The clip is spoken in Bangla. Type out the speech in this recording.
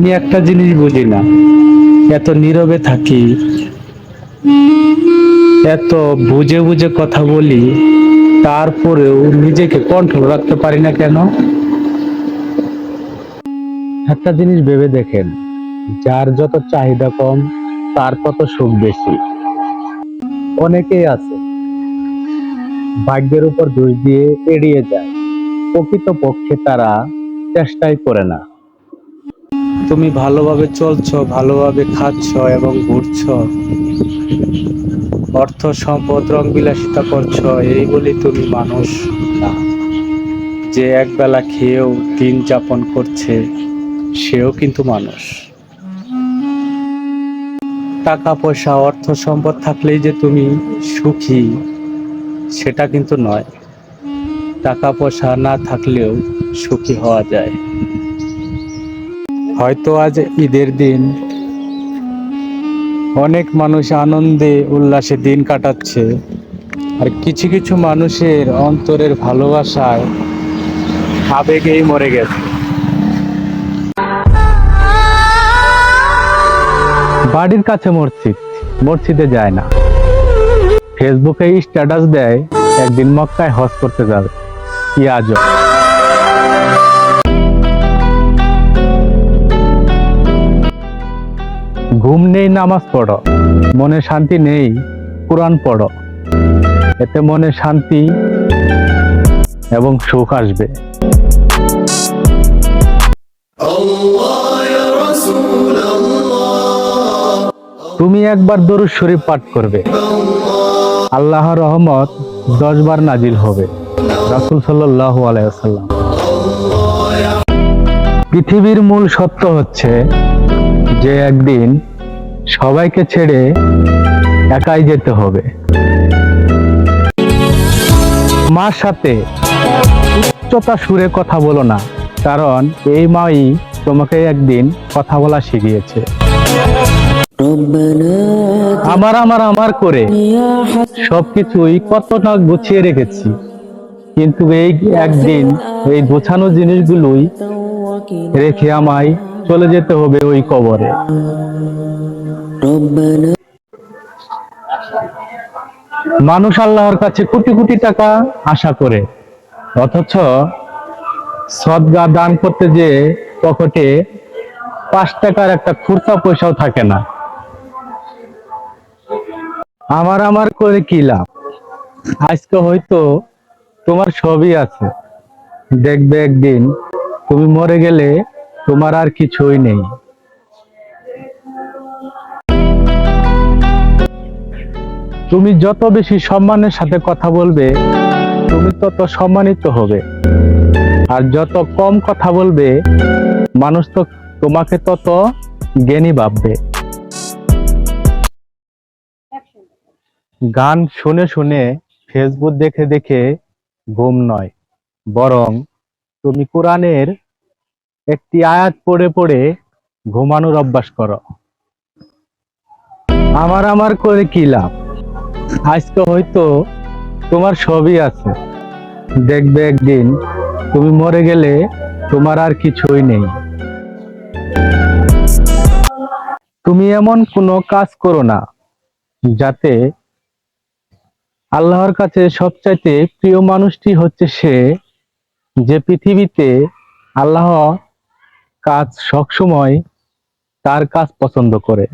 আমি একটা জিনিস বুঝি না। এত নীরবে থাকি, এত বুঝে বুঝে কথা বলি, তারপরেও নিজেকে কন্ট্রোল রাখতে পারি না কেন? একটা জিনিস ভেবে দেখেন, যার যত চাহিদা কম, তার তত সুখ বেশি। অনেকেই আছে, ভাগ্যের উপর দোষ দিয়ে এড়িয়ে যায় প্রকৃত পক্ষে তারা চেষ্টাই করে না। তুমি ভালোভাবে চলছ, ভালোভাবে খাচ্ছ এবং ঘুরছো। অর্থ, সম্পদ রং বিলাসিতা করছ এই বলি তুমি মানুষ না। যে একবেলা খেয়েও দিন যাপন করছে, সেও কিন্তু মানুষ। টাকা, পয়সা, অর্থ, সম্পদ থাকলেই যে তুমি সুখী, সেটা কিন্তু নয়। টাকা, পয়সা না থাকলেও সুখী হওয়া যায়। হয়তো আজ ঈদের দিন। অনেক মানুষ আনন্দে, উল্লাসে দিন কাটাচ্ছে। আর কিছু কিছু মানুষের অন্তরের ভালোবাসায় আবেগেই মরে গেছে। বাড়ির কাছে মসজিদ, মসজিদে যায় না। ফেসবুকে স্ট্যাটাস দেয়, একদিন মক্কায় হজ করতে যাবে। কি আজব। ঘুম নেই, নামাজ পড়ো। মনে শান্তি নেই, কোরআন পড়ো। এতে মনে শান্তি এবং সুখ আসবে। তুমি একবার দরুদ শরীফ পাঠ করবে। আল্লাহর রহমত দশ বার নাজিল হবে। রাসুল সাল্লাহ পৃথিবীর মূল সত্য হচ্ছে যে একদিন সবাইকে ছেড়ে একাই যেতে হবে। মার সাথে উচ্চতা সুরে কথা বলো না, কারণ এই মাই তোমাকে একদিন কথা বলা শিখিয়েছে। আমার আমার আমার করে সবকিছুই কত না গুছিয়ে রেখেছি, কিন্তু এই একদিন এই গোছানো জিনিসগুলোই রেখে আমায় চলে যেতে হবে ওই কবরে। মানুষ আল্লাহর কাছে কোটি কোটি টাকা আশা করে, অথচ সদগা দান করতে যে পকেটে পাঁচ টাকার একটা খুর্তা পয়সাও থাকে না। আমার আমার করে কি লাভ? আজকে হয়তো তোমার সবই আছে। দেখবে একদিন তুমি মরে গেলে তোমার আর কিছুই নেই। তুমি যত বেশি সম্মানের সাথে কথা বলবে, তুমি তত সম্মানিত হবে। আর যত কম কথা বলবে, মানুষ তো তোমাকে তত জ্ঞানী ভাববে। গান শুনে শুনে ফেসবুক দেখে দেখে ঘুম নয়, বরং তুমি কোরআনের একটি আয়াত পড়ে পড়ে ঘুমানোর অভ্যাস করো। আমার আমার করে কি লাভ? আজকে হয়তো তোমার সবই আছে। দেখবে একদিন তুমি মরে গেলে তোমার আর কিছুই নেই। তুমি এমন কোনো কাজ করো না যাতে আল্লাহর কাছে সবচাইতে প্রিয় মানুষটি হচ্ছে সে যে পৃথিবীতে আল্লাহ কাজ সবসময় তার কাজ পছন্দ করে।